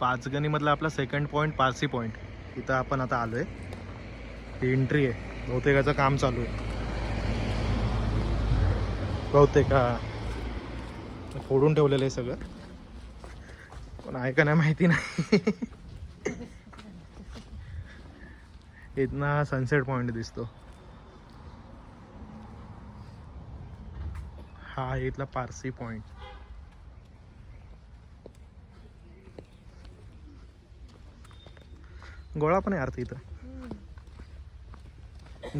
पाचगणीमधला आपला second point Parsi point इथं आपण आता आलोय. ही एंट्री आहे. बहुतेकाचं काम चालू आहे. बहुतेक हा. फोडून ठेवलेलं आहे सगळं. पण आहे का नाही माहिती नाही. इथनं हा सनसेट पॉईंट दिसतो. हा इथला पारसी पॉईंट गोळा पण आहे अर्थ इथं.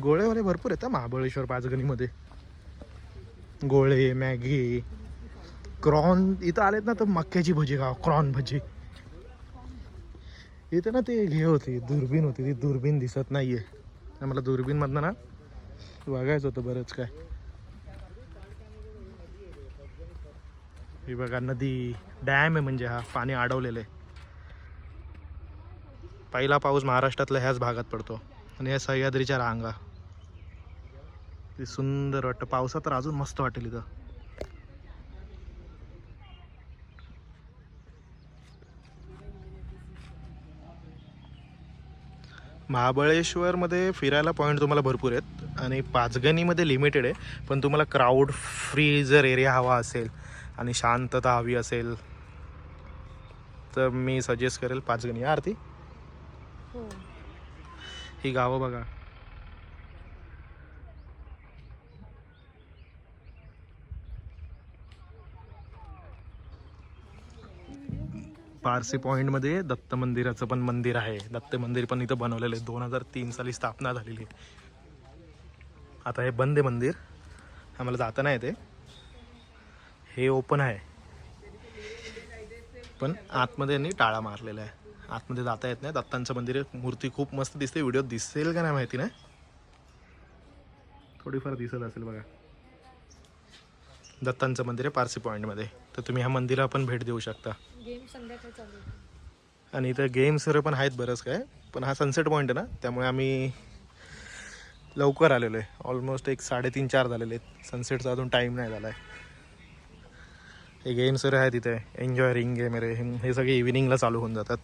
गोळेवाले भरपूर आहेत महाबळेश्वर पाचगणीमध्ये. गोळे मॅगी क्रॉन इथं आलेत ना तर मक्याची भजी खाव क्रॉन भजी. इथं ना ते हे होती दुर्बीण होती ती दुर्बीण दिसत नाहीये. मला दुर्बीण मधनं ना बघायचं होतं बरंच काय. हे बघा नदी डॅम आहे म्हणजे हा पाणी अडवलेलं आहे. पहिला पाऊस महाराष्ट्रातल्या ह्याच भागात पडतो. आणि या सह्याद्रीच्या रांगा. ते सुंदर वाटतं. पावसात तर अजून मस्त वाटेल इथं. महाबळेश्वरमध्ये फिरायला पॉईंट तुम्हाला भरपूर आहेत. आणि पाचगणीमध्ये लिमिटेड आहे. पण तुम्हाला क्राऊड फ्री जर एरिया हवा असेल आणि शांतता हवी असेल तर मी सजेस्ट करेल पाचगणी. आरती. हो. ही. गावं बघा. पारसी पॉईंटमध्ये दत्त मंदिराचं पण मंदिर आहे. दत्त मंदिर पण इथं बनवलेलं आहे. दोन हजार तीन साली स्थापना झालेली आहे. आता हे बंद आहे मंदिर. आम्हाला जाता नाही येते. हे ओपन आहे. पण आतमध्ये यांनी टाळा मारलेला आहे आतमध्ये जाता येत नाही. दत्तांचं मंदिर मूर्ती खूप मस्त दिसते. व्हिडिओ दिसेल का नाही माहिती नाही. थोडीफार दिसत असेल बघा. दत्तांचं मंदिर आहे पारसी पॉईंटमध्ये तर तुम्ही ह्या मंदिराला पण भेट देऊ शकता. आणि इथं गेम्स वगैरे पण आहेत बरंच काय. पण हा सनसेट पॉईंट आहे ना. त्यामुळे आम्ही लवकर आलेलो आहे. ऑलमोस्ट एक साडेतीन चार झालेले आहेत. सनसेटचा अजून टाईम नाही झाला आहे हे गेम्स वगैरे आहेत इथे. एन्जॉय रिंग गेम वगैरे. हे- हे सगळे इव्हिनिंगला चालू होऊन जातात.